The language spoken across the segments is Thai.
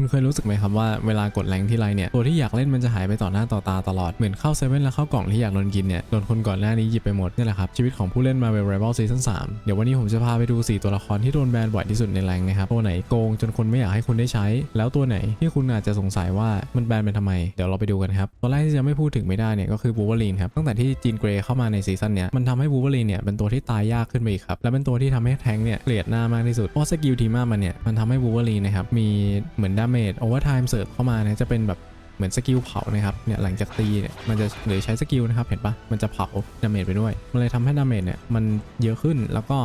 คุณเคยรู้สึกไหมครับว่าเวลากดแรงที่ไรเนี่ยตัวที่อยากเล่นมันจะหายไปต่อหน้าต่อตาตลอดเหมือนเข้าเซเว่นแล้วเข้ากล่องที่อยากโดนกินเนี่ยโดนคนก่อนหน้านี้หยิบไปหมดนี่แหละครับชีวิตของผู้เล่น Marvel Rival Season 3เดี๋ยววันนี้ผมจะพาไปดู 4 ตัวละครที่โดนแบนบ่อยที่สุดในแรงนะครับตัวไหนโกงจนคนไม่อยากให้คุณได้ใช้ แล้วตัวไหนที่คุณอาจจะสงสัยว่ามันแบนเป็นทำไมเดี๋ยวเราไปดูกันครับตัวแรกที่จะไม่พูดถึงไม่ได้เนี่ยก็คือบูเวอรีนครับตั้งแต่ที่จีนเกรย์เข้ามาในซีซั่นเนี้ยมันทำให้บูเวอรีนเนี่ยเป็นตัวที่ตายยากขึ้นไปอีกครับและเป็นตัวที่ทำให้แทงเนี่ยเกลียดหน้ามากที่สุดเพราะสกิลทีมามันเนี่ยมันทำให้บูเวอรีนนะครับมีเหมือนดาเมจโอเวอร์ไทม์เสิร์ฟเข้ามาเนี่ยจะเป็นแบบเหมือนสกิลเผานะครับเนี่ยหลังจากตีเนี่ยมันจะหรือใช้สกิลนะครับเห็นปะมันจะเผาดาเมจไปด้วย มันเลยทำให้ดาเมจเนี่ยมันเยอะขึ้นแล้วก็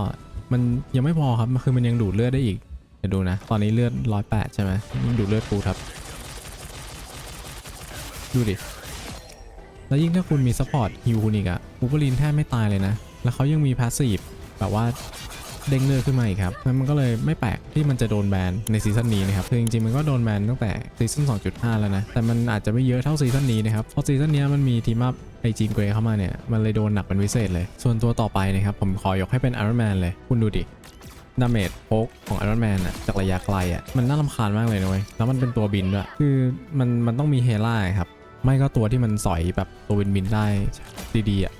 มันยังไม่พอครับมันคือมันยังดูดเลือดได้อีกเดี๋ยวดูนะ ตอนนี้เลือดร้อยแปดใช่ไหมดูดเลือดฟูครับ ดูดิ แล้วยิ่งถ้าคุณมีซัพพอร์ตฮิวคุณอีกอะบูเบอรีนแทบไม่ตายเลยนะ แล้วเขายังมีพาสซีฟแบบว่า เด้งเลือดขึ้นมาอีกครับงั้นมันก็เลยไม่แปลกที่มันจะโดนแบนในซีซั่นนี้นะครับคือจริงๆมันก็โดนแบนตั้งแต่ซีซั่น2.5 แล้วนะ แต่มันอาจจะไม่เยอะเท่าซีซั่นนี้นะครับเพราะซีซั่นนี้มันมีทีมอัพไอจีนเกรย์เข้ามาเนี่ยมันเลยโดนหนักเป็นพิเศษเลย ส่วนตัวต่อไปนะครับผมขอยกให้เป็นไอรอนแมนเลยคุณดูดิดาเมจโพกของไอรอนแมนอะจากระยะไกลอะมันน่ารำคาญมากเลยนะเว้ยแล้วมันเป็นตัวบินด้วยคือมันมันต้องมีเฮล่าครับไม่ก็ตัวที่มันสอยแบบตัวบินบินได้ดีๆอะ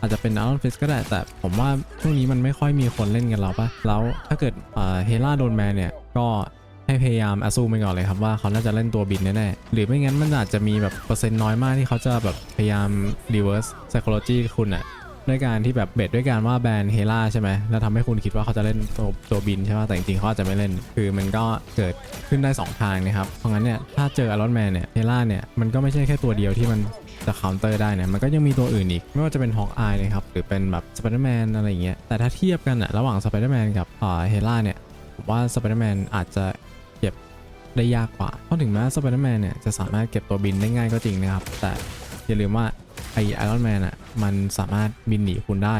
อาจจะเป็นอ r รอนฟิสก็ได้ แต่ผมว่าช่วงนี้มันไม่ค่อยมีคนเล่นกันแล้วปะแล้วถ้าเกิดเฮล่าโดนแบนเนี่ยก็ให้พยายามอซูไปก่อนเลยครับว่าเขาน่าจะเล่นตัวบินแน่ๆ หรือไม่งั้นมันอาจจะมีแบบเปอร์เซ็นต์น้อยมากที่เขาจะแบบพยายาม reverse psychology คุณอะด้วยการที่แบบเบ็ดด้วยการว่าแบนเฮล่าใช่ไหมแล้วทำให้คุณคิดว่าเขาจะเล่นตัวตัวบินใช่ไหมแต่จริงๆเขาอาจจะไม่เล่น คือมันก็เกิดขึ้นได้สองทางนะครับ เพราะงั้นเนี่ยถ้าเจออ r รอนแมนเนี่ยเฮล่าเนี่ยมันก็ไม่ใช่แค่ตัวเดียวที่มัน จะเคาน์เตอร์ได้นะมันก็ยังมีตัวอื่นอีก ไม่ว่าจะเป็นฮอกอายนะครับหรือเป็นแบบสไปเดอร์แมนอะไรอย่างเงี้ยแต่ถ้าเทียบกันอะระหว่างสไปเดอร์แมนกับเฮล่าเนี่ยผมว่าสไปเดอร์แมนอาจจะเก็บได้ยากกว่าเพราะถึงแม้สไปเดอร์แมนเนี่ยจะสามารถเก็บตัวบินได้ง่ายก็จริงนะครับ แต่อย่าลืมว่าไอไอรอนแมนอะมันสามารถบินหนีคุณได้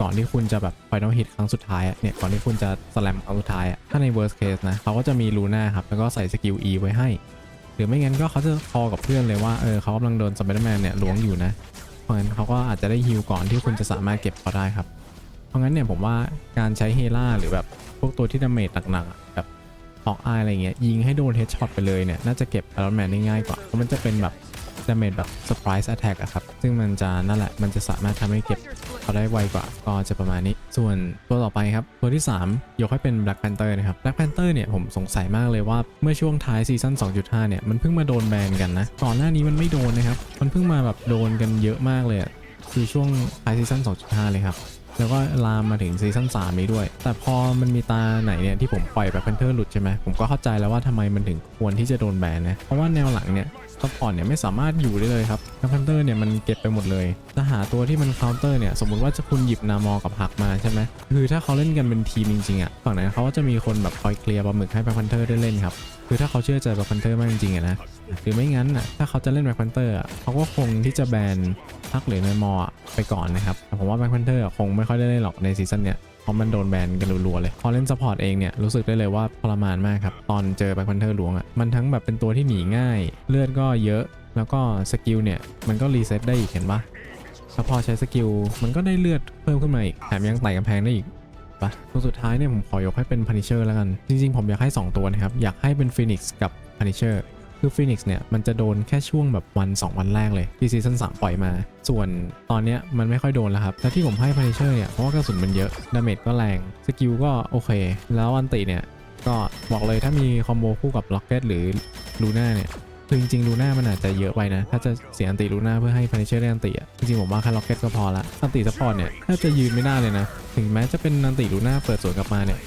ก่อนที่คุณจะแบบไฟนอลฮิตครั้งสุดท้ายเนี่ยก่อนที่คุณจะสแลมครั้งสุดท้ายถ้าใน worst case นะเขาก็จะมีลูน่าครับแล้วก็ใส่สกิล E ไว้ให้ หรือไม่งั้นก็เขาจะคอกับเพื่อนเลยว่าเออเขากำลังโดนสไปเดอร์แมนเนี่ยล้วงอยู่นะ เพราะงั้นเขาก็อาจจะได้ฮิลก่อนที่คุณจะสามารถเก็บเขาได้ครับ เพราะงั้นเนี่ยผมว่าการใช้เฮล่าหรือแบบพวกตัวที่ดาเมจหนักๆแบบฮอกอายอะไรเงี้ยยิงให้โดนเฮดช็อตไปเลยเนี่ยน่าจะเก็บไอรอนแมนได้ง่ายกว่าเพราะมันจะเป็นแบบ ดาเมจแบบเซอร์ไพรส์แอตแทกอะครับ ซึ่งมันจะนั่นแหละ มันจะสามารถทำให้เก็บเขาได้ไวกว่า ก็จะประมาณนี้ ส่วนตัวต่อไปครับ ตัวที่ 3 ยกให้เป็น Black Panther นะครับ Black Panther เนี่ย ผมสงสัยมากเลยว่าเมื่อช่วงท้ายซีซั่น 2.5 เนี่ย มันเพิ่งมาโดนแบนกันนะ ก่อนหน้านี้มันไม่โดนนะครับ มันเพิ่งมาแบบโดนกันเยอะมากเลยคือช่วงท้ายซีซั่น 2.5 เลยครับแล้วก็ลามมาถึงซีซั่น3นี้ด้วย แต่พอมันมีตาไหนเนี่ยที่ผมปล่อยแบบ Panther หลุดใช่ไหมผมก็เข้าใจแล้วว่าทำไมมันถึงควรที่จะโดนแบนนะ เพราะว่าแนวหลังเนี่ย ซัพพอร์ตเนี่ยไม่สามารถอยู่ได้เลยครับแบ็คแพนเตอร์เนี่ยมันเก็บไปหมดเลยจะหาตัวที่มันเคาน์เตอร์เนี่ยสมมุติว่าจะคุณหยิบนามอกับหักมาใช่ไหมคือถ้าเขาเล่นกันเป็นทีมจริงๆอะฝั่งนั้นเขาก็จะมีคนแบบคอยเคลียร์ปลาหมึกให้แบ็คแพนเตอร์ได้เล่นครับคือถ้าเขาเชื่อใจแบ็คแพนเตอร์มากจริงๆอะนะหรือไม่งั้นอะถ้าเขาจะเล่นแบ็คแพนเตอร์เขาก็คงที่จะแบนฮักหรือนามออะไปก่อนนะครับแต่ผมว่าแบ็คแพนเตอร์คงไม่ค่อยได้เล่นหรอกในซีซั่นเนี้ย เพราะมันโดนแบนกันรัวๆเลย พอเล่นซัพพอร์ตเองเนี่ยรู้สึกได้เลยว่าทรมานมากครับ ตอนเจอแบ็คพันเทอร์หลวงอะ่ะมันทั้งแบบเป็นตัวที่หนีง่าย เลือดก็เยอะแล้วก็สกิลเนี่ยมันก็รีเซ็ตได้อีกเห็นปะแล้วพอใช้สกิลมันก็ได้เลือดเพิ่มขึ้นมาอีกแถมยังไต่กำแพงได้อีกปะตัวสุดท้ายเนี่ยผมขอยกให้เป็นพันิเชอร์แล้วกัน จริงๆ ผมอยากให้ 2 ตัวนะครับ อยากให้เป็นฟินิกซ์กับพันิเชอร์ คือฟีนิกซ์เนี่ยมันจะโดนแค่ช่วงแบบวัน 2 วันแรกเลยที่ซีซั่น3ปล่อยมา ส่วนตอนเนี้ยมันไม่ค่อยโดนแล้วครับ แล้วที่ผมให้พานิเชอร์เนี่ยเพราะว่ากระสุนมันเยอะ ดาเมจก็แรง สกิลก็โอเค แล้วอันติเนี่ยก็บอกเลยถ้ามีคอมโบคู่กับล็อกเก็ตหรือลูน่าเนี่ยคือจริงๆลูน่ามันอาจจะเยอะไปนะ ถ้าจะเสียอันติลูน่าเพื่อให้พานิเชอร์ได้อันติอะ จริงๆผมว่าแค่ล็อกเก็ตก็พอละอันติซัพพอร์ตเนี่ยแทบจะยืนไม่ได้เลยนะ ถึงแม้จะเป็นอันติลูน่าเปิดสวนกลับมาเนี่ย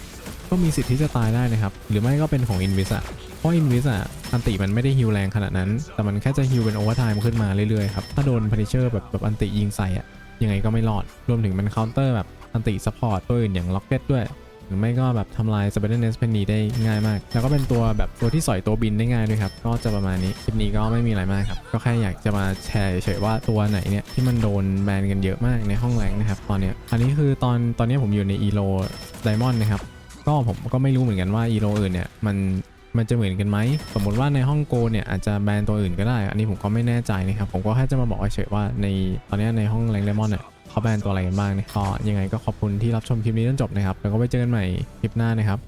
ก็มีสิทธิ์ที่จะตายได้นะครับ หรือไม่ก็เป็นของอินวิสอะ ราะอินวิสอะอันติมันไม่ได้ฮิวแรงขนาดนั้น แต่มันแค่จะฮิวเป็นโอเวอร์ไทม์ขึ้นมาเรื่อยๆครับ ถ้าโดนพันิเชอร์แบบแบบอันติยิงใส่อะยังไงก็ไม่รอด รวมถึงมันเคาน์เตอร์แบบอันติซัพพอร์ตตัวอื่นอย่างล็อกเก็ตด้วย หรือไม่ก็แบบทำลายสเปเดอร์เนสเพนนีได้ง่ายมาก แล้วก็เป็นตัวแบบตัวที่สอยตัวบินได้ง่ายด้วยครับ ก็จะประมาณนี้ คลิปนี้ก็ไม่มีอะไรมากครับ ก็แค่อยากจะมาแชร์เฉยๆว่าตัวไหนเนี่ยที่มันโดนแบนกันเยอะมากในห้องแรงนะครับตอนเนี้ย อันนี้คือตอนตอนนี้ผมอยู่ในอีโ d ไดมอนด์นะครับ ก็ผมก็ไม่รู้เหมือนกันว่าอีโรอื่นเนี่ยมัน มันจะเหมือนกันไหมสมมติว่าในห้องโกเนี่ยอาจจะแบนตัวอื่นก็ได้ อันนี้ผมก็ไม่แน่ใจนะครับผมก็แค่จะมาบอกเฉยๆว่าในตอนนี้ในห้องแรงเลมอนเนี่ยเขาแบนตัวอะไรกันบ้างเนี่ยก็ยังไงก็ขอบคุณที่รับชมคลิปนี้จนจบนะครับแล้วก็ไว้เจอกันใหม่คลิปหน้านะครับ